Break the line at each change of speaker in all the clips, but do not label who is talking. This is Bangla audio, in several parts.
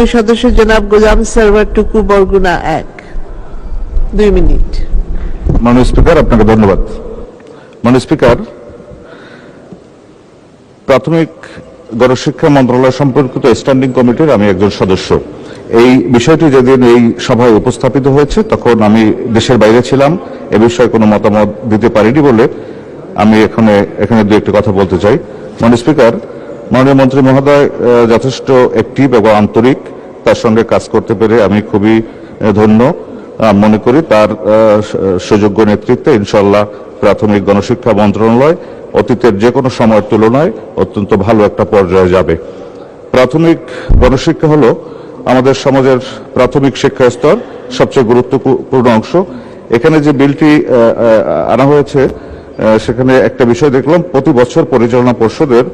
মাননীয় সদস্য জনাব গোলাম সারওয়ার টুকু বরগুনা এক। দুই মিনিট।
মাননীয় স্পিকার, আপনাকে ধন্যবাদ। মাননীয় স্পিকার, প্রাথমিক গণশিক্ষা মন্ত্রণালয় সম্পর্কিত স্ট্যান্ডিং কমিটির আমি একজন সদস্য। এই বিষয়টি যেদিন এই সভায় উপস্থাপিত হয়েছে, তখন আমি দেশের বাইরে ছিলাম। এ বিষয়ে কোনো মতামত দিতে পারিনি বলে আমি এখানে এখানে দু একটি কথা বলতে চাই। মাননীয় স্পিকার মাননীয় মন্ত্রী মহোদয় যথেষ্ট অ্যাক্টিভ এবং আন্তরিক তার সঙ্গে কাজ করতে পেরে আমি খুবই ধন্য। মনে করি তার সুযোগ্য নেতৃত্বে ইনশাল্লাহ প্রাথমিক গণশিক্ষা মন্ত্রণালয় অতীতের যে কোনো সময়ের তুলনায় অত্যন্ত ভালো একটা পর্যায়ে যাবে। প্রাথমিক গণশিক্ষা হলো আমাদের সমাজের প্রাথমিক শিক্ষা স্তর সবচেয়ে গুরুত্বপূর্ণ অংশ। এখানে যে বিলটি আনা হয়েছে সেখানে একটা বিষয় দেখলাম, প্রতি বছর পরিচালনা পর্ষদের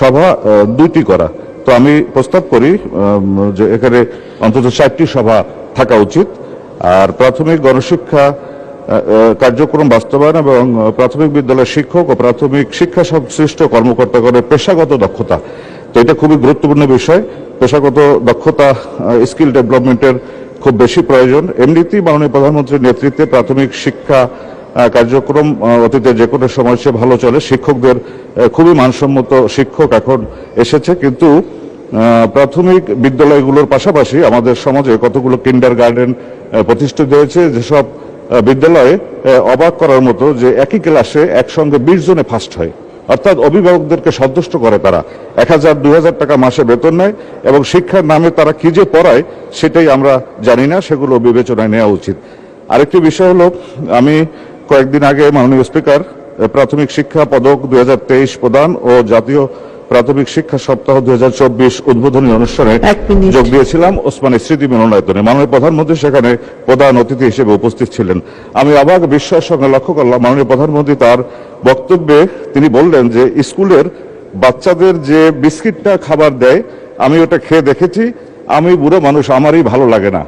সভা দুইটি করা। তো আমি প্রস্তাব করি যে এখানে অন্তত চারটি সভা থাকা উচিত। আর প্রাথমিক গণশিক্ষা কার্যক্রম বাস্তবায়ন এবং প্রাথমিক বিদ্যালয়ের শিক্ষক ও প্রাথমিক শিক্ষা সংশ্লিষ্ট কর্মকর্তাগণের পেশাগত দক্ষতা। তো এটা খুবই গুরুত্বপূর্ণ বিষয়। পেশাগত দক্ষতা স্কিল ডেভেলপমেন্টের খুব বেশি প্রয়োজন। এমনিতেই মাননীয় প্রধানমন্ত্রীর নেতৃত্বে প্রাথমিক শিক্ষা কার্যক্রম অতীতে যে কোনো সময় সে ভালো চলে। শিক্ষকদের খুবই মানসম্মত শিক্ষক এখন এসেছে। কিন্তু প্রাথমিক বিদ্যালয়গুলোর পাশাপাশি আমাদের সমাজে কতগুলো কিন্ডার গার্ডেন প্রতিষ্ঠিত হয়েছে, যেসব বিদ্যালয়ে অবাক করার মতো যে একই ক্লাসে একসঙ্গে বিশ জনে ফার্স্ট হয়। অর্থাৎ অভিভাবকদেরকে সন্তুষ্ট করে তারা। এক হাজার, দুই হাজার টাকা মাসে বেতন নেয় এবং শিক্ষার নামে তারা কি যে পড়ায় সেটাই আমরা জানি না। সেগুলো বিবেচনায় নেওয়া উচিত। আরেকটি বিষয় হলো, আমি কয়েকদিন আগে মাননীয় স্পিকার প্রাথমিক শিক্ষা পদক দুই হাজার তেইশ প্রদান ও জাতীয় প্রাথমিক শিক্ষা সপ্তাহ দুই উদ্বোধনী অনুষ্ঠানে যোগ দিয়েছিলাম ওসমানী স্মৃতি মিলনায়তনে। মাননীয় প্রধানমন্ত্রী সেখানে প্রধান অতিথি হিসেবে উপস্থিত ছিলেন। আমি অবাক বিস্ময়ের সঙ্গে লক্ষ্য করলাম মাননীয় প্রধানমন্ত্রী তার বক্তব্যে তিনি বললেন যে স্কুলের বাচ্চাদের যে বিস্কিটটা খাবার দেয় আমি ওটা খেয়ে দেখেছি। আমি বুড়ো মানুষ আমারই ভালো লাগে না।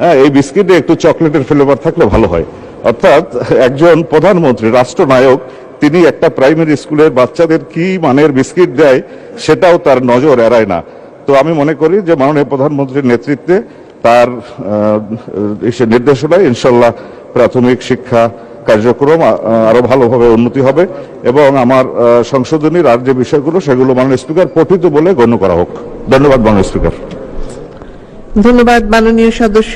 হ্যাঁ এই বিস্কিটে একটু চকলেটের ফ্লেভার থাকলে ভালো হয়। অর্থাৎ একজন প্রধানমন্ত্রী, রাষ্ট্রনায়ক, তিনি একটা প্রাইমারি স্কুলের বাচ্চাদের কি মানের বিস্কিট দেয় সেটাও তার নজর এড়ায় না। তো আমি মনে করি যে মাননীয় প্রধানমন্ত্রীর নেতৃত্বে তার নির্দেশনায় ইনশাল্লাহ প্রাথমিক শিক্ষা কার্যক্রম আরও ভালোভাবে উন্নতি হবে এবং আমার সংশোধনীর আর যে বিষয়গুলো সেগুলো মাননীয় স্পিকার পঠিত বলে গণ্য করা হোক। ধন্যবাদ মাননীয় স্পিকার।
ধন্যবাদ মাননীয় সদস্য।